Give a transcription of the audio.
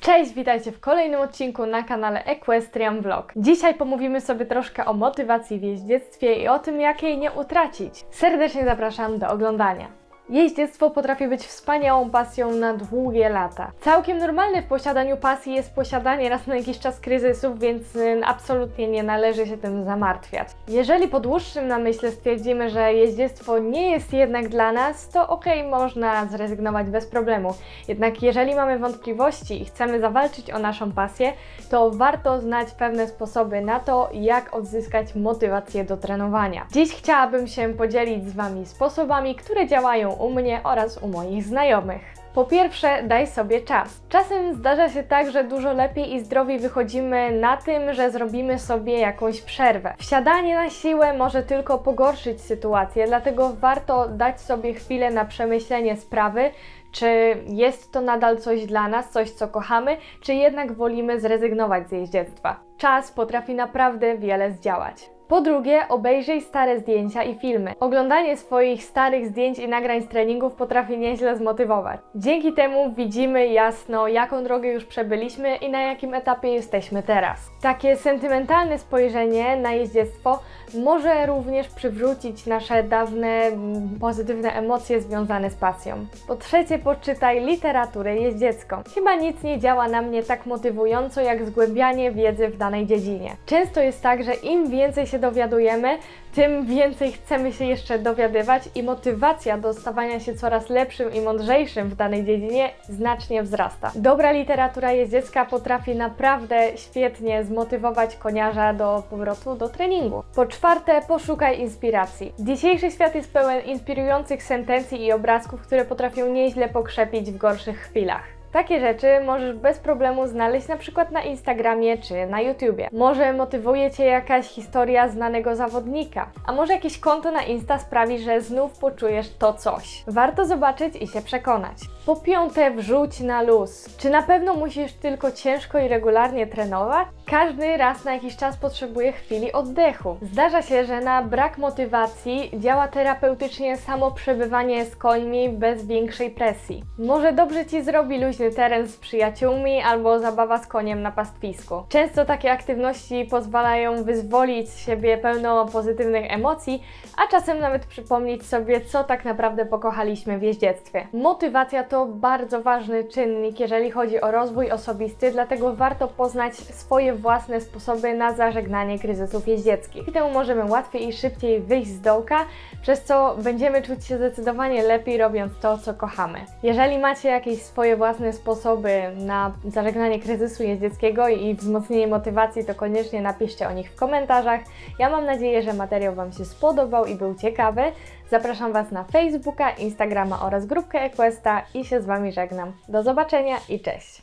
Cześć, witajcie w kolejnym odcinku na kanale Equestrian Vlog. Dzisiaj pomówimy sobie troszkę o motywacji w jeździectwie i o tym, jak jej nie utracić. Serdecznie zapraszam do oglądania. Jeździectwo potrafi być wspaniałą pasją na długie lata. Całkiem normalne w posiadaniu pasji jest posiadanie raz na jakiś czas kryzysów, więc y, absolutnie nie należy się tym zamartwiać. Jeżeli po dłuższym namyśle stwierdzimy, że jeździectwo nie jest jednak dla nas, to okej, można zrezygnować bez problemu. Jednak jeżeli mamy wątpliwości i chcemy zawalczyć o naszą pasję, to warto znać pewne sposoby na to, jak odzyskać motywację do trenowania. Dziś chciałabym się podzielić z Wami sposobami, które działają u mnie oraz u moich znajomych. Po pierwsze, daj sobie czas. Czasem zdarza się tak, że dużo lepiej i zdrowiej wychodzimy na tym, że zrobimy sobie jakąś przerwę. Wsiadanie na siłę może tylko pogorszyć sytuację, dlatego warto dać sobie chwilę na przemyślenie sprawy, czy jest to nadal coś dla nas, coś co kochamy, czy jednak wolimy zrezygnować z jeździectwa. Czas potrafi naprawdę wiele zdziałać. Po drugie, obejrzyj stare zdjęcia i filmy. Oglądanie swoich starych zdjęć i nagrań z treningów potrafi nieźle zmotywować. Dzięki temu widzimy jasno, jaką drogę już przebyliśmy i na jakim etapie jesteśmy teraz. Takie sentymentalne spojrzenie na jeździectwo może również przywrócić nasze dawne pozytywne emocje związane z pasją. Po trzecie, poczytaj literaturę jeździecką. Chyba nic nie działa na mnie tak motywująco jak zgłębianie wiedzy w danej dziedzinie. Często jest tak, że im więcej się dowiadujemy, tym więcej chcemy się jeszcze dowiadywać i motywacja do stawania się coraz lepszym i mądrzejszym w danej dziedzinie znacznie wzrasta. Dobra literatura jeździecka potrafi naprawdę świetnie zmotywować koniarza do powrotu do treningu. Po czwarte, poszukaj inspiracji. Dzisiejszy świat jest pełen inspirujących sentencji i obrazków, które potrafią nieźle pokrzepić w gorszych chwilach. Takie rzeczy możesz bez problemu znaleźć na przykład na Instagramie czy na YouTubie. Może motywuje Cię jakaś historia znanego zawodnika, a może jakieś konto na Insta sprawi, że znów poczujesz to coś. Warto zobaczyć i się przekonać. Po piąte, wrzuć na luz. Czy na pewno musisz tylko ciężko i regularnie trenować? Każdy raz na jakiś czas potrzebuje chwili oddechu. Zdarza się, że na brak motywacji działa terapeutycznie samo przebywanie z końmi bez większej presji. Może dobrze Ci zrobi teren z przyjaciółmi albo zabawa z koniem na pastwisku. Często takie aktywności pozwalają wyzwolić z siebie pełno pozytywnych emocji, a czasem nawet przypomnieć sobie, co tak naprawdę pokochaliśmy w jeździectwie. Motywacja to bardzo ważny czynnik, jeżeli chodzi o rozwój osobisty, dlatego warto poznać swoje własne sposoby na zażegnanie kryzysów jeździeckich. I temu możemy łatwiej i szybciej wyjść z dołka, przez co będziemy czuć się zdecydowanie lepiej robiąc to, co kochamy. Jeżeli macie jakieś swoje własne sposoby na zażegnanie kryzysu jeździeckiego i wzmocnienie motywacji, to koniecznie napiszcie o nich w komentarzach. Ja mam nadzieję, że materiał Wam się spodobał i był ciekawy. Zapraszam Was na Facebooka, Instagrama oraz grupkę Equesta i się z Wami żegnam. Do zobaczenia i cześć!